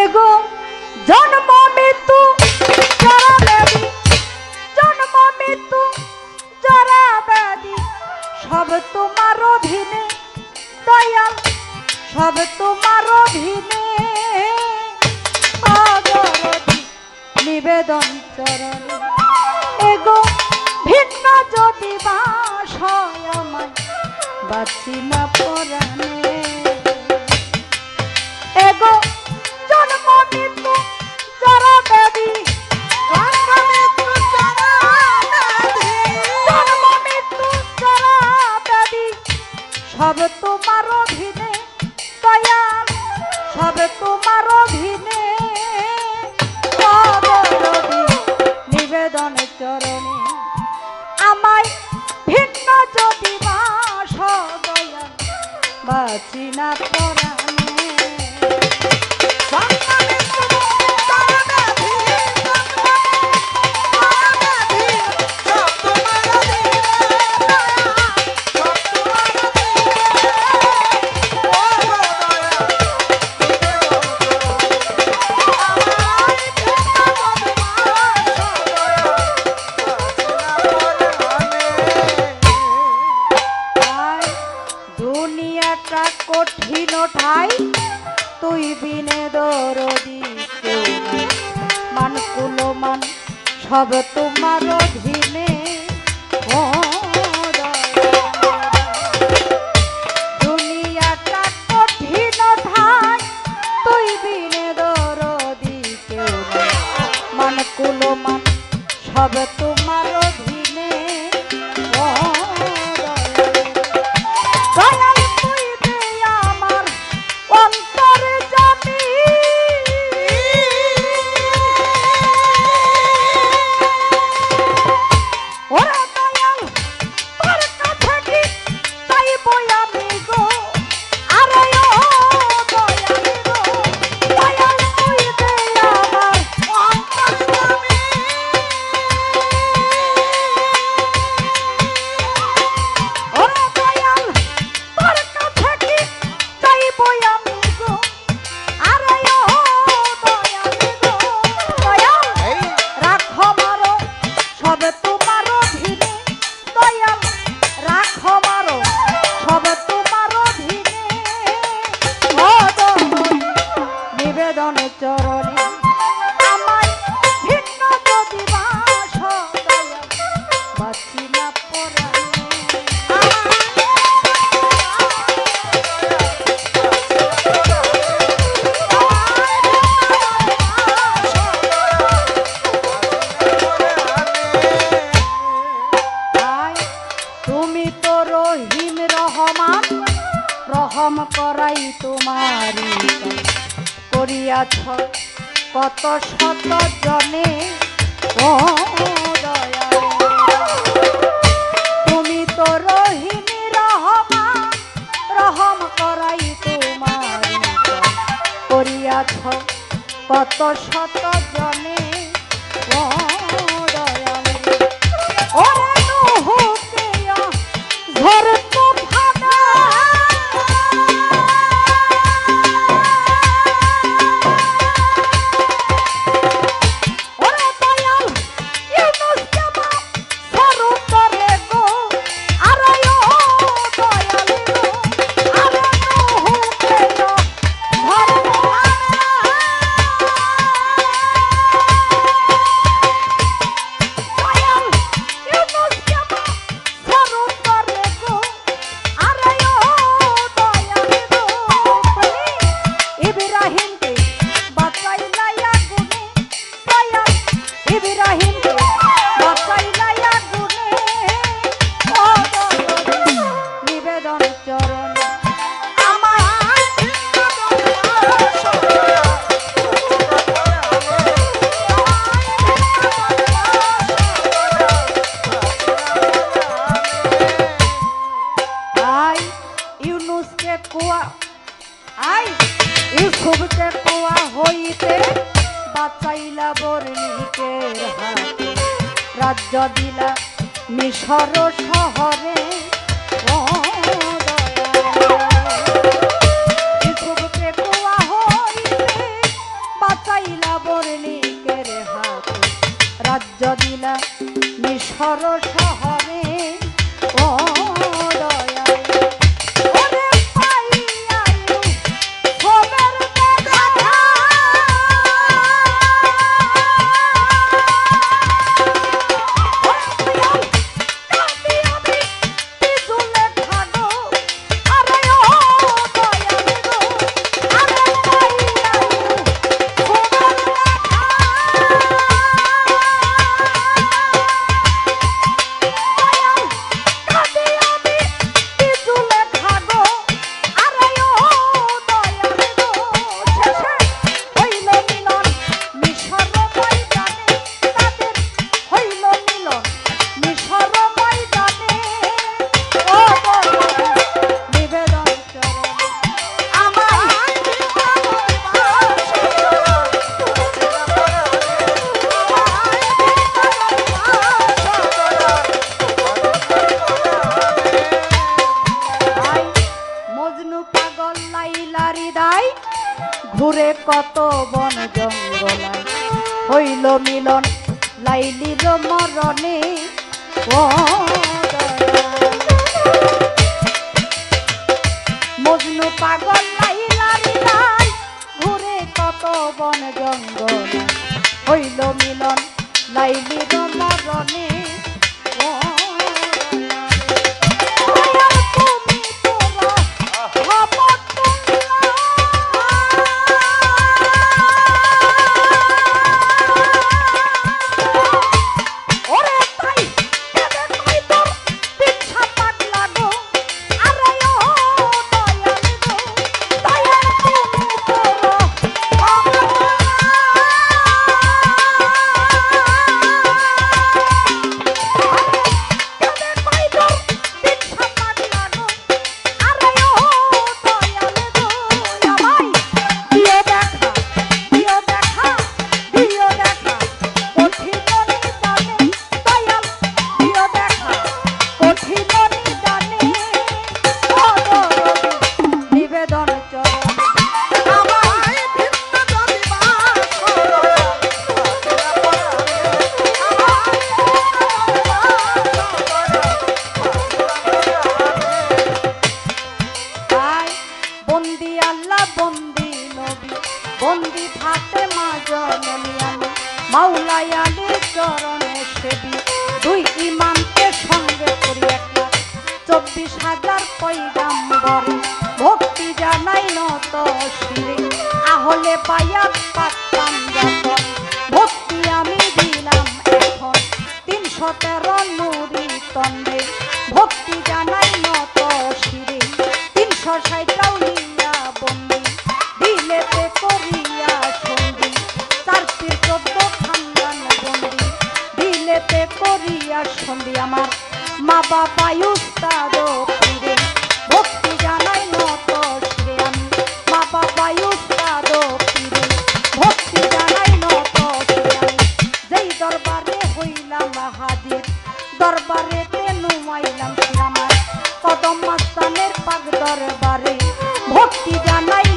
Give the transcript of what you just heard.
এগো, জন্ম মৃত্যু জরা ব্যাধি, জন্ম সব তোমার অধীনে, দয়াল, সব তোমার অধীনে। নিবেদন চরণ। এগো, ভিন্ন যদি বাস হয় আমার সব তোমার অধীনে। কম করাই তোমার করিয়াছ কত শত জনে। ও তুমি তো রহিনী রহমা রহম করাই তোমারি। করিয়াছ কত শত জনে। ইউসুফকে কুয়া আই ইউসুফকে কুয়া হইতে বাঁচাইলা বর্ণিকের হাতে। রাজ্য দিলা মিশর শহরে, ও ইউসুফকে কুয়া হইতে বাঁচাইলা রাজ্য দিলা মিশর শহরে গলায় হইল মিলন, লাইলির মরণে। ও মজনু পাগল, লাইলারি লাই ঘুরে কত বন জঙ্গল। হইল মিলন, লাইলির মরণে। চব্বিশ হাজার পৈগাম্বরে ভক্তি জানাই নত শিরে। আহলে পায়া পাতাম ভক্তি আমি দিলাম এখন তিনশো তেরো নুরি তন্দে ভক্তি জানাই নত শিরে। তিনশো ষাটটাও লিয়া বন্দি। দিলেতে করিয়া সন্ধি। চারটির চোদ্দ খানদান বন্দি। দিলেতে করিয়া সন্ধি। আমার মা বাবা উস্তাদ তোমার স্থানের পাক দরবারে। ভক্তি জানাই